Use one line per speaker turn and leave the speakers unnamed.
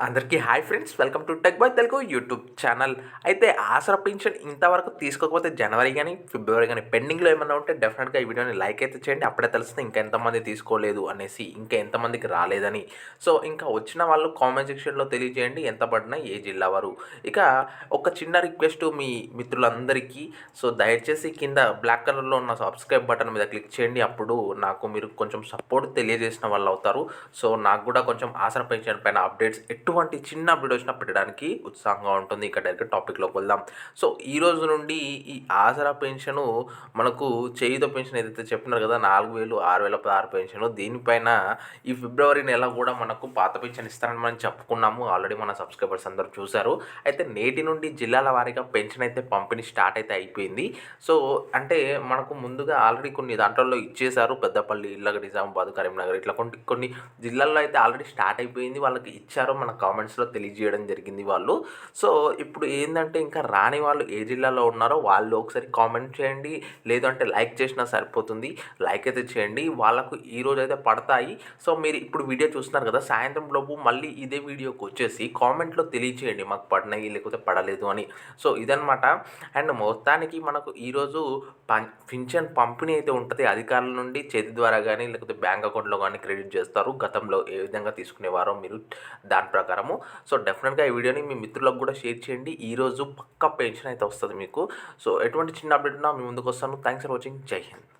అందరికీ hi friends welcome to tech boy Telugu YouTube channel. అయితే Aasara pension ఇంతవరకు తీసుకోకపోతే జనవరి కానీ ఫిబ్రవరి కానీ పెండింగ్లో ఏమైనా ఉంటే డెఫినెట్గా ఈ వీడియోని లైక్ అయితే చేయండి. అప్పుడే తెలుస్తుంది ఇంకా ఎంతమంది తీసుకోలేదు అనేసి ఇంకా ఎంతమందికి రాలేదని. సో ఇంకా వచ్చిన వాళ్ళు కామెంట్ సెక్షన్లో తెలియజేయండి ఎంత పడినా ఏ జిల్లా వారు. ఇక ఒక చిన్న రిక్వెస్ట్ మీ మిత్రులందరికీ. సో దయచేసి కింద బ్లాక్ కలర్లో ఉన్న సబ్స్క్రైబ్ బటన్ మీద క్లిక్ చేయండి. అప్పుడు నాకు మీరు కొంచెం సపోర్ట్ తెలియజేసిన వాళ్ళు అవుతారు. సో నాకు కూడా కొంచెం ఆసరా పెన్షన్ పైన అప్డేట్స్ ఎటువంటి చిన్న అప్డేట్ వచ్చినా పెట్టడానికి ఉత్సాహంగా ఉంటుంది. ఇక డైరెక్ట్ టాపిక్లోకి వెళ్దాం. సో ఈ రోజు నుండి ఈ ఆసరా పెన్షను మనకు చేయుత పెన్షన్ ఏదైతే చెప్పినారు కదా నాలుగు వేలు ఆరు వేల పదహారు పెన్షన్ దీనిపైన ఈ ఫిబ్రవరి నెల కూడా మనకు పాత పెన్షన్ ఇస్తారని మనం చెప్పుకున్నాము. ఆల్రెడీ మన సబ్స్క్రైబర్స్ అందరూ చూశారు. అయితే నేటి నుండి జిల్లాల వారీగా పెన్షన్ అయితే పంపిణీ స్టార్ట్ అయితే అయిపోయింది. సో అంటే మనకు ముందుగా ఆల్రెడీ కొన్ని దాంట్లో ఇచ్చేశారు. పెద్దపల్లి ఇళ్ళ నిజామాబాద్ కరీంనగర్ ఇట్లా కొన్ని కొన్ని జిల్లాల్లో అయితే ఆల్రెడీ స్టార్ట్ అయిపోయింది. వాళ్ళకి ఇచ్చారో మన కామెంట్స్లో తెలియజేయడం జరిగింది వాళ్ళు. సో ఇప్పుడు ఏంటంటే ఇంకా రాని వాళ్ళు ఏ జిల్లాలో ఉన్నారో వాళ్ళు ఒకసారి కామెంట్ చేయండి. లేదంటే లైక్ చేసినా సరిపోతుంది. లైక్ అయితే చేయండి. వాళ్ళకు ఈ రోజు అయితే పడతాయి. సో మీరు ఇప్పుడు వీడియో చూస్తున్నారు కదా సాయంత్రం లోపు మళ్ళీ ఇదే వీడియోకి వచ్చేసి కామెంట్లో తెలియచేయండి మాకు పడినాయి లేకపోతే పడలేదు అని. సో ఇదనమాట అండ్ మొత్తానికి మనకు ఈరోజు పం పింఛన్ పంపిణీ అయితే ఉంటుంది. అధికారుల నుండి చేతి ద్వారా కానీ లేకపోతే బ్యాంక్ అకౌంట్లో కానీ క్రెడిట్ చేస్తారు. గతంలో ఏ విధంగా తీసుకునేవారో మీరు దాని ప్రకారము. సో డెఫినెట్గా ఈ వీడియోని మీ మిత్రులకు కూడా షేర్ చేయండి. ఈరోజు పక్క పెన్షన్ అయితే వస్తుంది మీకు. సో ఎటువంటి చిన్న అప్డేట్ ఉన్నా మీ ముందుకు వస్తాను. థ్యాంక్స్ ఫర్ వాచింగ్ జై హింద్.